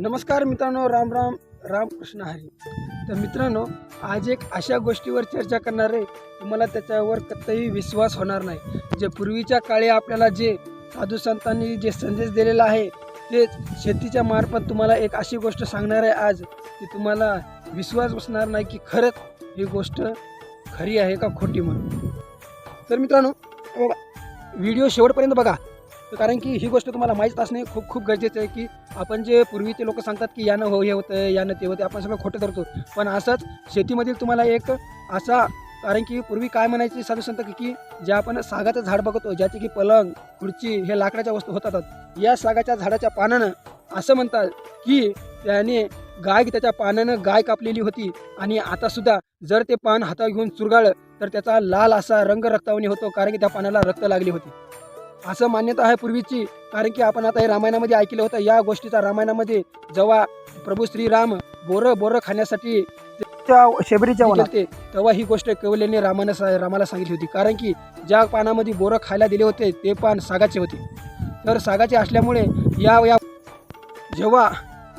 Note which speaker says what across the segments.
Speaker 1: नमस्कार मित्रांनो राम राम रामकृष्ण हरी. तर मित्रांनो आज एक अशा गोष्टीवर चर्चा करणार आहे. तुम्हाला त्याच्यावर कतही विश्वास होणार नाही. जे पूर्वीच्या काळी आपल्याला जे साधू संतांनी जे संदेश दिलेला आहे ते शेतीच्या मार्फत तुम्हाला एक अशी गोष्ट सांगणार आहे आज की तुम्हाला विश्वास बसणार नाही की खरंच ही गोष्ट खरी आहे का खोटी म्हणून. तर मित्रांनो व्हिडिओ शेवटपर्यंत बघा. कारण की ही गोष्ट तुम्हाला माहीत असणे खूप खूप गरजेचं आहे की आपण जे पूर्वीचे लोक सांगतात की यानं हो हे होतं यानं ते होते आपण सगळं खोटं धरतो. पण असंच शेतीमधील तुम्हाला एक असा कारण की पूर्वी काय म्हणायचे साधू संत की- की जे आपण सागाचं झाड बघतो ज्याचे की पलंग खुर्ची हे लाकडाच्या वस्तू होतात या सागाच्या झाडाच्या पानानं असं म्हणतात की त्याने गाय त्याच्या पानानं गाय कापलेली होती आणि आतासुद्धा जर ते पान हातात घेऊन चुरगाळलं तर त्याचा लाल असा रंग रक्तावणी होतो कारण की त्या पानाला रक्त लागली होती. असं मान्यता आहे पूर्वीची कारण की आपण आता हे रामायणामध्ये ऐकलं होतं या गोष्टीचा रामायणामध्ये जेव्हा प्रभू श्रीराम बोरं बोरं खाण्यासाठी शेबरीच्या होते तेव्हा ही गोष्ट केवल्याने रामानं रामाला सांगितली होती. कारण की ज्या पानामध्ये बोरं खायला दिले होते ते पान सागाचे होते. तर सागाचे असल्यामुळे या या जेव्हा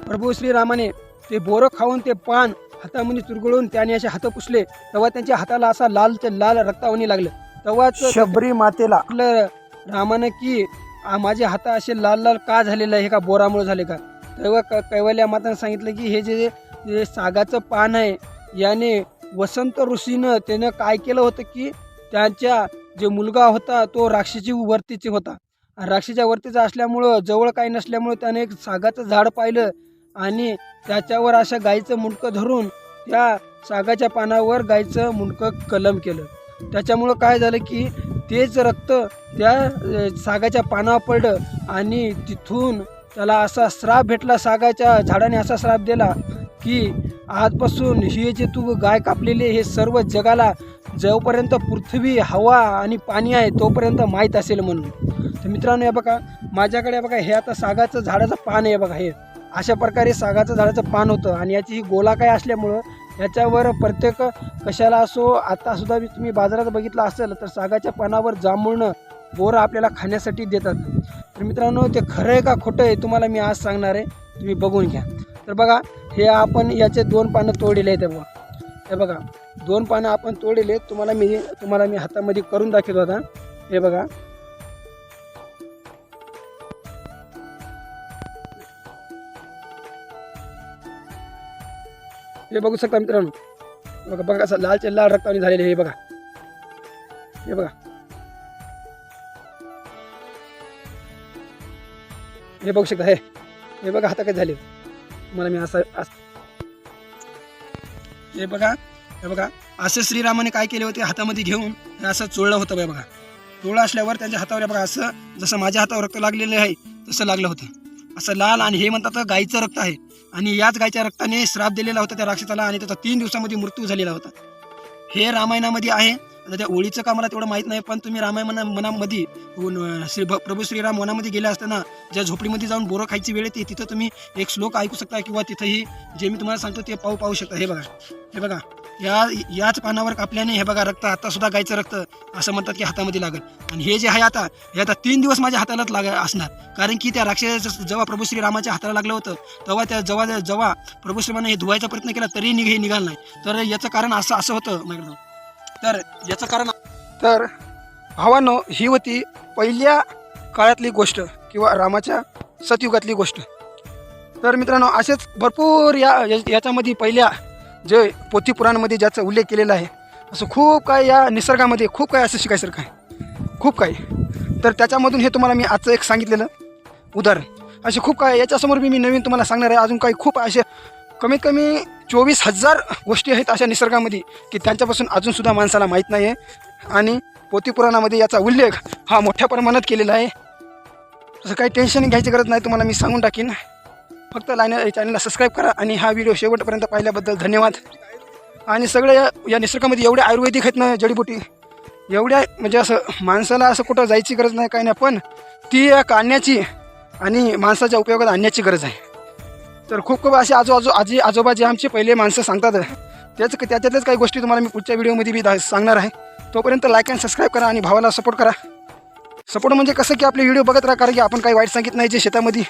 Speaker 1: प्रभू श्रीरामाने ते बोरं खाऊन ते पान हातामध्ये चुरगळून त्याने असे हात पुसले तेव्हा त्यांच्या हाताला असा लाल लाल रक्तावणी लागलं. तेव्हाच
Speaker 2: शबरी मातेला.
Speaker 1: आपलं रामानं की माझे हात असे लाल लाल का झालेलं आहे? हे का बोरामुळे झाले का? तेव्हा क कैवल्या मातानं सांगितलं की हे जे जे सागाचं पान आहे याने वसंत ऋषीनं त्यानं काय केलं होतं की त्यांच्या जे मुलगा होता तो राक्षसी वरतीचे होता. राक्षीच्या वरतीचा असल्यामुळं जवळ काही नसल्यामुळं त्याने एक सागाचं झाड पाहिलं आणि त्याच्यावर अशा गाईचं मुंडकं धरून त्या सागाच्या पानावर गाईचं मुंडकं कलम केलं. त्याच्यामुळं काय झालं की तेच रक्त त्या सागाच्या पानावर पडलं आणि तिथून त्याला असा श्राप भेटला सागाच्या झाडाने असा श्राप दिला की आजपासून ही जे तू गाय कापलेली हे सर्व जगाला जोपर्यंत पृथ्वी हवा आणि पाणी आहे तोपर्यंत माहीत असेल म्हणून. तर मित्रांनो हे बघा माझ्याकडे बघा हे आता सागाचं झाडाचं पान आहे बघा हे. अशा प्रकारे सागाचं झाडाचं पान होतं आणि याची ही गोला काय असल्यामुळं याच्यावर प्रत्येक कशाला असो आतासुद्धा तुम्ही बाजारात बघितलं असेल तर सागाच्या पानावर जांभूळनं बोरं आपल्याला खाण्यासाठी देतात. तर मित्रांनो ते खरं आहे का खोटं आहे तुम्हाला मी आज सांगणार आहे. तुम्ही बघून घ्या. तर बघा हे आपण याचे दोन पानं तोडलेले आहेत बघा. हे बघा दोन पानं आपण तोडलेले तुम्हाला मी तुम्हाला मी हातामध्ये करून दाखवतो आता. हे बघा. हे बघू शकता मित्रांनो. बघा बघा असं लालचे लाल रक्तावणी झालेले हे बघा. हे बघा. हे बघू शकता हे. हे बघा हाता काय झाले. मला मी असं असं- हे बघा हे बघा. असं श्रीरामाने काय केले होते हातामध्ये घेऊन? हे असं चोळलं होतं बाय बघा. चोळलं असल्यावर त्यांच्या हातावर बघा असं जसं माझ्या हातावर रक्त लागलेलं आहे तसं लागलं होतं. असं लाल आणि हे म्हणतात गाईचं रक्त आहे. आणि याच गायच्या रक्ताने श्राप दिलेला होता त्या राक्षसाला आणि त्याचा तीन दिवसामध्ये मृत्यू झालेला होता. हे रामायणामध्ये आहे. आणि त्या ओळीचं का मला तेवढं माहीत नाही पण तुम्ही रामायण मनामध्ये श्री भ- प्रभू श्रीराम वनामध्ये गेले असताना ज्या झोपडीमध्ये जाऊन बोरं खायची वेळ येते तिथं तुम्ही एक श्लोक ऐकू शकता किंवा तिथंही जे मी तुम्हाला सांगतो ते पाहू पाहू शकता. हे बघा. हे बघा. या याच पानावर कापल्याने हे बघा रक्त आता सुद्धा गायचं रक्त असं म्हणतात की हातामध्ये लागल. आणि हे जे आहे आता हे आता तीन दिवस माझ्या हातालाच लाग असणार. कारण की त्या राक्षसाचं जेव्हा प्रभू श्रीरामाच्या हाताला लागलं होतं तेव्हा त्या जेव्हा जेव्हा प्रभू श्रीमाने हे धुवायचा प्रयत्न केला तरी निघ हे निघाल नाही. तर याचं कारण असं असं होतं मॅडम तर याचं कारण तर भावानो ही होती पहिल्या काळातली गोष्ट किंवा रामाच्या सतयुगातली गोष्ट. तर मित्रांनो असेच भरपूर या या- याच्यामध्ये पहिल्या जे पोथी पुराणमध्ये ज्याचा उल्लेख केलेला आहे असं खूप काय या निसर्गामध्ये खूप काय असं शिकायसारखं आहे. खूप काही. तर त्याच्यामधून हे तुम्हाला मी आजचं एक सांगितलेलं. उदाहरण. असे खूप काय याच्यासमोर मी मी नवीन तुम्हाला सांगणार आहे. अजून काही खूप असे कमीत कमी चोवीस हजार गोष्टी आहेत अशा निसर्गामध्ये की त्यांच्यापासून अजूनसुद्धा माणसाला माहीत नाही आहे आणि पोतीपुराणामध्ये याचा उल्लेख हा मोठ्या प्रमाणात केलेला आहे. तसं काही टेन्शन घ्यायची गरज नाही तुम्हाला मी सांगून टाकीन. फक्त लाईन चॅनलला सबस्क्राईब करा आणि हा व्हिडिओ शेवटपर्यंत पाहिल्याबद्दल धन्यवाद. आणि सगळ्या या निसर्गामध्ये एवढे आयुर्वेदिक आहेत ना जडीबुटी एवढ्या म्हणजे असं माणसाला असं कुठं जायची गरज नाही काही नाही पण ती एक आणण्याची आणि माणसाच्या उपयोगात आणण्याची गरज आहे. तर खूप खूप असे आजो आजो आजी आजोबा जे आमचे पहिले माणसं सांगतात त्याच त्याच्यातल्याच काही गोष्टी तुम्हाला मी पुढच्या व्हिडिओमध्ये बी दा सांगणार आहे. तोपर्यंत लाईक अँड सबस्क्राईब करा आणि भावाला सपोर्ट करा. सपोर्ट म्हणजे कसं की आपले व्हिडिओ बघत राहा कारण की आपण काही वाईट सांगित नाही जे शेतामध्ये.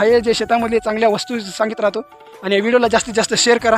Speaker 1: हे जे शेतामधले चांगल्या वस्तू सांगित राहतो. आणि या व्हिडिओला जास्तीत जास्त शेअर करा.